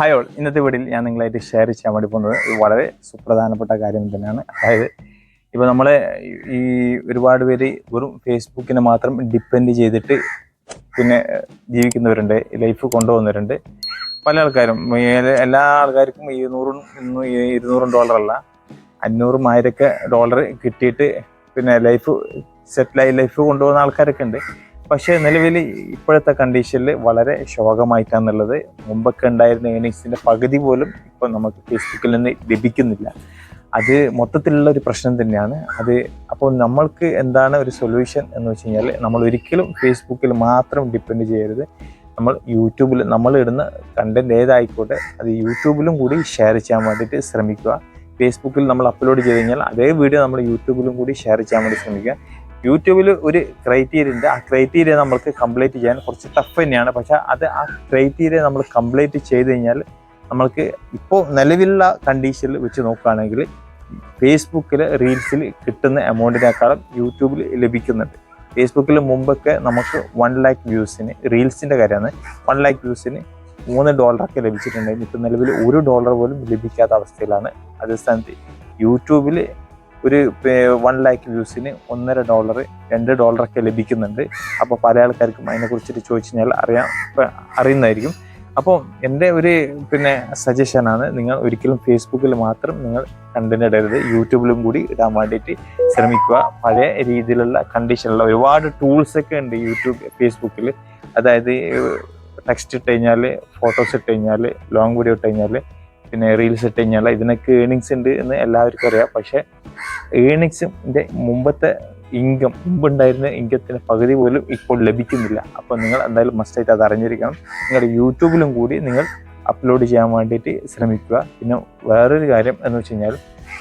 Hi all. ഇന്നത്തെ വീട്ടിൽ ഞാൻ നിങ്ങളായിട്ട് ഷെയർ ചെയ്യാൻ വേണ്ടി പോകുന്നത് വളരെ സുപ്രധാനപ്പെട്ട കാര്യം തന്നെയാണ്. അതായത് ഇപ്പോൾ നമ്മൾ ഈ ഒരുപാട് പേര് വെറും ഫേസ്ബുക്കിനെ മാത്രം ഡിപ്പെൻഡ് ചെയ്തിട്ട് പിന്നെ ജീവിക്കുന്നവരുണ്ട് ലൈഫ് കൊണ്ടുപോകുന്നവരുണ്ട്. പല ആൾക്കാരും എല്ലാ ആൾക്കാർക്കും ഈ നൂറും ഇരുന്നൂറും ഡോളറല്ല അഞ്ഞൂറും ആയിരമൊക്കെ ഡോളർ കിട്ടിയിട്ട് പിന്നെ ലൈഫ് സെറ്റിലായി ലൈഫ് കൊണ്ടുപോകുന്ന ആൾക്കാരൊക്കെ ഉണ്ട്. പക്ഷേ നിലവിൽ ഇപ്പോഴത്തെ കണ്ടീഷനിൽ വളരെ ശോകമായിട്ടാണെന്നുള്ളത് മുമ്പൊക്കെ ഉണ്ടായിരുന്ന ഏണിങ്സിന്റെ പകുതി പോലും ഇപ്പോൾ നമുക്ക് ഫേസ്ബുക്കിൽ നിന്ന് ലഭിക്കുന്നില്ല. അത് മൊത്തത്തിലുള്ള ഒരു പ്രശ്നം തന്നെയാണ്. അത് അപ്പോൾ നമ്മൾക്ക് എന്താണ് ഒരു സൊല്യൂഷൻ എന്ന് വെച്ച് കഴിഞ്ഞാൽ നമ്മൾ ഒരിക്കലും ഫേസ്ബുക്കിൽ മാത്രം ഡിപ്പെൻഡ് ചെയ്യരുത്. നമ്മൾ യൂട്യൂബിൽ നമ്മൾ ഇടുന്ന കണ്ടന്റ് ഏതായിക്കോട്ടെ അത് യൂട്യൂബിലും കൂടി ഷെയർ ചെയ്യാൻ വേണ്ടിയിട്ട് ശ്രമിക്കുക. ഫേസ്ബുക്കിൽ നമ്മൾ അപ്ലോഡ് ചെയ്ത് കഴിഞ്ഞാൽ അതേ വീഡിയോ നമ്മൾ യൂട്യൂബിലും കൂടി ഷെയർ ചെയ്യാൻ വേണ്ടി ശ്രമിക്കുക. യൂട്യൂബിൽ ഒരു ക്രൈറ്റീരിയ ഉണ്ട്. ആ ക്രൈറ്റീരിയ നമ്മൾക്ക് കംപ്ലീറ്റ് ചെയ്യാൻ കുറച്ച് ടഫ് തന്നെയാണ്. പക്ഷെ അത് ആ ക്രൈറ്റീരിയ നമ്മൾ കംപ്ലീറ്റ് ചെയ്ത് കഴിഞ്ഞാൽ നമ്മൾക്ക് ഇപ്പോൾ നിലവിലുള്ള കണ്ടീഷനിൽ വെച്ച് നോക്കുകയാണെങ്കിൽ ഫേസ്ബുക്കിൽ റീൽസിൽ കിട്ടുന്ന എമൗണ്ടിനേക്കാളും യൂട്യൂബിൽ ലഭിക്കുന്നുണ്ട്. ഫേസ്ബുക്കിൽ മുമ്പൊക്കെ നമുക്ക് വൺ ലാക്ക് വ്യൂസിന് റീൽസിന്റെ കാര്യമാണ്. വൺ ലാക്ക് വ്യൂസിന് മൂന്ന് ഡോളറൊക്കെ ലഭിച്ചിട്ടുണ്ടായിരുന്നു. ഇപ്പം നിലവിൽ ഒരു ഡോളർ പോലും ലഭിക്കാത്ത അവസ്ഥയിലാണ് അതേ സ്ഥാനത്ത്. യൂട്യൂബിൽ ഒരു വൺ ലാക്ക് വ്യൂസിന് ഒന്നര ഡോളർ രണ്ട് ഡോളറൊക്കെ ലഭിക്കുന്നുണ്ട്. അപ്പോൾ പല ആൾക്കാർക്കും അതിനെക്കുറിച്ചിട്ട് ചോദിച്ചു കഴിഞ്ഞാൽ അറിയാം അറിയുന്നതായിരിക്കും. അപ്പോൾ എന്റെ ഒരു പിന്നെ സജഷനാണ് നിങ്ങൾ ഒരിക്കലും ഫേസ്ബുക്കിൽ മാത്രം നിങ്ങൾ കണ്ടന്റ് ഇടരുത്. യൂട്യൂബിലും കൂടി ഇടാൻ വേണ്ടിയിട്ട് ശ്രമിക്കുക. പഴയ രീതിയിലുള്ള കണ്ടീഷനുള്ള ഒരുപാട് ടൂൾസ് ഒക്കെ ഉണ്ട് യൂട്യൂബ് ഫേസ്ബുക്കിൽ അതായത് ടെക്സ്റ്റ് ഇട്ട് കഴിഞ്ഞാൽ ഫോട്ടോസ് ഇട്ട് കഴിഞ്ഞാൽ ലോങ് വീഡിയോ ഇട്ട് കഴിഞ്ഞാൽ പിന്നെ റീൽസ് ഇട്ട് കഴിഞ്ഞാൽ ഇതിനൊക്കെ ഏണിങ്സ് ഉണ്ട് എന്ന് എല്ലാവർക്കും അറിയാം. പക്ഷേ ഏണിങ്സിന്റെ മുമ്പത്തെ ഇൻകം മുമ്പുണ്ടായിരുന്ന ഇൻകത്തിന് പകുതി പോലും ഇപ്പോൾ ലഭിക്കുന്നില്ല. അപ്പോൾ നിങ്ങൾ എന്തായാലും മസ്റ്റായിട്ട് അത് അറിഞ്ഞിരിക്കണം. നിങ്ങളുടെ യൂട്യൂബിലും കൂടി നിങ്ങൾ അപ്ലോഡ് ചെയ്യാൻ വേണ്ടിയിട്ട് ശ്രമിക്കുക. പിന്നെ വേറൊരു കാര്യം എന്ന് വെച്ച് കഴിഞ്ഞാൽ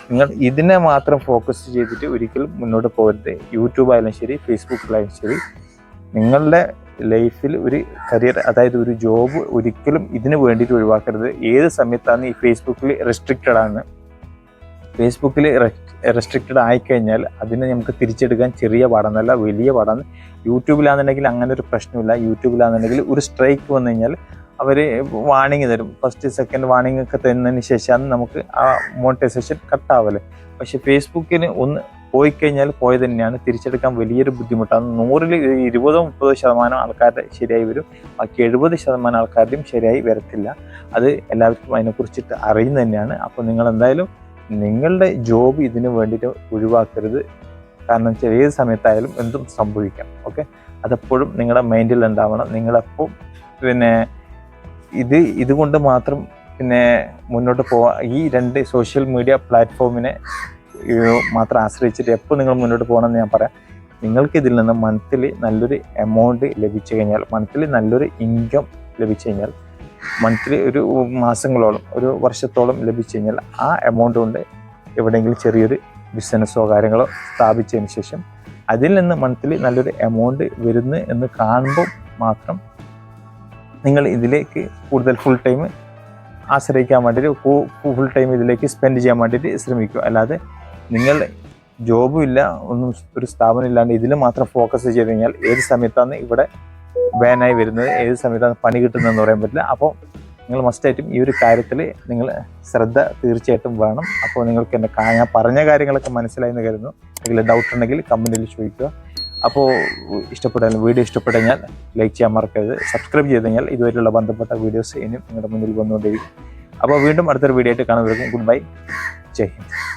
നിങ്ങൾ ഇതിനെ മാത്രം ഫോക്കസ് ചെയ്തിട്ട് ഒരിക്കലും മുന്നോട്ട് പോകരുത്. യൂട്യൂബായാലും ശരി ഫേസ്ബുക്കിലായാലും ശരി നിങ്ങളുടെ ലൈഫിൽ ഒരു കരിയർ അതായത് ഒരു ജോബ് ഒരിക്കലും ഇതിന് വേണ്ടിയിട്ട് ഒഴിവാക്കരുത്. ഏത് സമയത്താണ് ഈ ഫേസ്ബുക്കിൽ റെസ്ട്രിക്റ്റഡ് ആണ്? ഫേസ്ബുക്കിൽ റെസ്ട്രിക്റ്റഡ് ആയിക്കഴിഞ്ഞാൽ അതിനെ നമുക്ക് തിരിച്ചെടുക്കാൻ ചെറിയ പാടാന്നല്ല വലിയ പാടാണ്. യൂട്യൂബിലാണെന്നുണ്ടെങ്കിൽ അങ്ങനെ ഒരു പ്രശ്നമില്ല. യൂട്യൂബിലാണെന്നുണ്ടെങ്കിൽ ഒരു സ്ട്രൈക്ക് വന്നു കഴിഞ്ഞാൽ അവർ വാണിംഗ് തരും. ഫസ്റ്റ് സെക്കൻഡ് വാണിംഗ് ഒക്കെ തന്നതിന് ശേഷമാണ് നമുക്ക് ആ മോണിറ്റൈസേഷൻ കട്ടാവൽ പക്ഷെ ഫേസ്ബുക്കിന് ഒന്ന് പോയി കഴിഞ്ഞാൽ പോയത് തന്നെയാണ്. തിരിച്ചെടുക്കാൻ വലിയൊരു ബുദ്ധിമുട്ടാണ് നൂറിൽ ഇരുപതോ മുപ്പതോ ശതമാനം ആൾക്കാരുടെ ശരിയായി വരും. ബാക്കി എഴുപത് ശതമാനം ആൾക്കാരുടെയും ശരിയായി വരത്തില്ല. അത് എല്ലാവർക്കും അതിനെക്കുറിച്ചിട്ട് അറിയുന്നത് തന്നെയാണ്. അപ്പോൾ നിങ്ങൾ എന്തായാലും നിങ്ങളുടെ ജോബ് ഇതിന് വേണ്ടിയിട്ട് ഒഴിവാക്കരുത്. കാരണം ചെറിയ സമയത്തായാലും എന്തും സംഭവിക്കാം. ഓക്കെ? അതെപ്പോഴും നിങ്ങളുടെ മൈൻഡിൽ ഉണ്ടാവണം. നിങ്ങളെപ്പോൾ പിന്നെ ഇത് ഇതുകൊണ്ട് മാത്രം പിന്നെ മുന്നോട്ട് പോവാ. ഈ രണ്ട് സോഷ്യൽ മീഡിയ പ്ലാറ്റ്ഫോമിനെ മാത്രം ആശ്രയിച്ചിട്ട് എപ്പോൾ നിങ്ങൾ മുന്നോട്ട് പോകണമെന്ന് ഞാൻ പറയാം. നിങ്ങൾക്ക് ഇതിൽ നിന്ന് മന്ത്ലി നല്ലൊരു എമൗണ്ട് ലഭിച്ചു കഴിഞ്ഞാൽ മന്ത്ലി നല്ലൊരു ഇൻകം ലഭിച്ചു കഴിഞ്ഞാൽ മന്ത്ലി ഒരു മാസങ്ങളോളം ഒരു വർഷത്തോളം ലഭിച്ചു കഴിഞ്ഞാൽ ആ എമൗണ്ട് കൊണ്ട് എവിടെയെങ്കിലും ചെറിയൊരു ബിസിനസ്സോ കാര്യങ്ങളോ സ്ഥാപിച്ചതിന് ശേഷം അതിൽ നിന്ന് മന്ത്ലി നല്ലൊരു എമൗണ്ട് വരുന്നു എന്ന് കാണുമ്പോൾ മാത്രം നിങ്ങൾ ഇതിലേക്ക് കൂടുതൽ ഫുൾ ടൈം ആശ്രയിക്കാൻ വേണ്ടിയിട്ട് ഫുൾ ടൈം ഇതിലേക്ക് സ്പെൻഡ് ചെയ്യാൻ വേണ്ടിയിട്ട് ശ്രമിക്കുക. അല്ലാതെ നിങ്ങൾ ജോബും ഇല്ല ഒന്നും ഒരു സ്ഥാപനം ഇല്ലാണ്ട് ഇതിൽ മാത്രം ഫോക്കസ് ചെയ്ത് കഴിഞ്ഞാൽ ഏത് സമയത്താണ് ഇവിടെ ബാനായി വരുന്നത് ഏത് സമയത്താണ് പണി കിട്ടുന്നതെന്ന് പറയാൻ പറ്റില്ല. അപ്പോൾ നിങ്ങൾ മസ്റ്റായിട്ടും ഈ ഒരു കാര്യത്തിൽ നിങ്ങൾ ശ്രദ്ധ തീർച്ചയായിട്ടും വേണം. അപ്പോൾ നിങ്ങൾക്ക് എന്റെ ഞാൻ പറഞ്ഞ കാര്യങ്ങളൊക്കെ മനസ്സിലായി എന്ന് കരുതുന്നു. അല്ലെങ്കിൽ ഡൗട്ട് ഉണ്ടെങ്കിൽ കമന്റിൽ ചോദിക്കുക. അപ്പോൾ ഇഷ്ടപ്പെട്ടാൽ വീഡിയോ ഇഷ്ടപ്പെട്ടു കഴിഞ്ഞാൽ ലൈക്ക് ചെയ്യാൻ മറക്കരുത്. സബ്സ്ക്രൈബ് ചെയ്ത് കഴിഞ്ഞാൽ ഇതുവരെയുള്ള ബന്ധപ്പെട്ട വീഡിയോസ് ഇനിയും നിങ്ങളുടെ മുന്നിൽ വന്നുകൊണ്ടിരിക്കും അപ്പോൾ വീണ്ടും അടുത്തൊരു വീഡിയോ ആയിട്ട് കാണുന്നവർക്കും ഗുഡ് ബൈ ജയ് ഹിന്ദ്.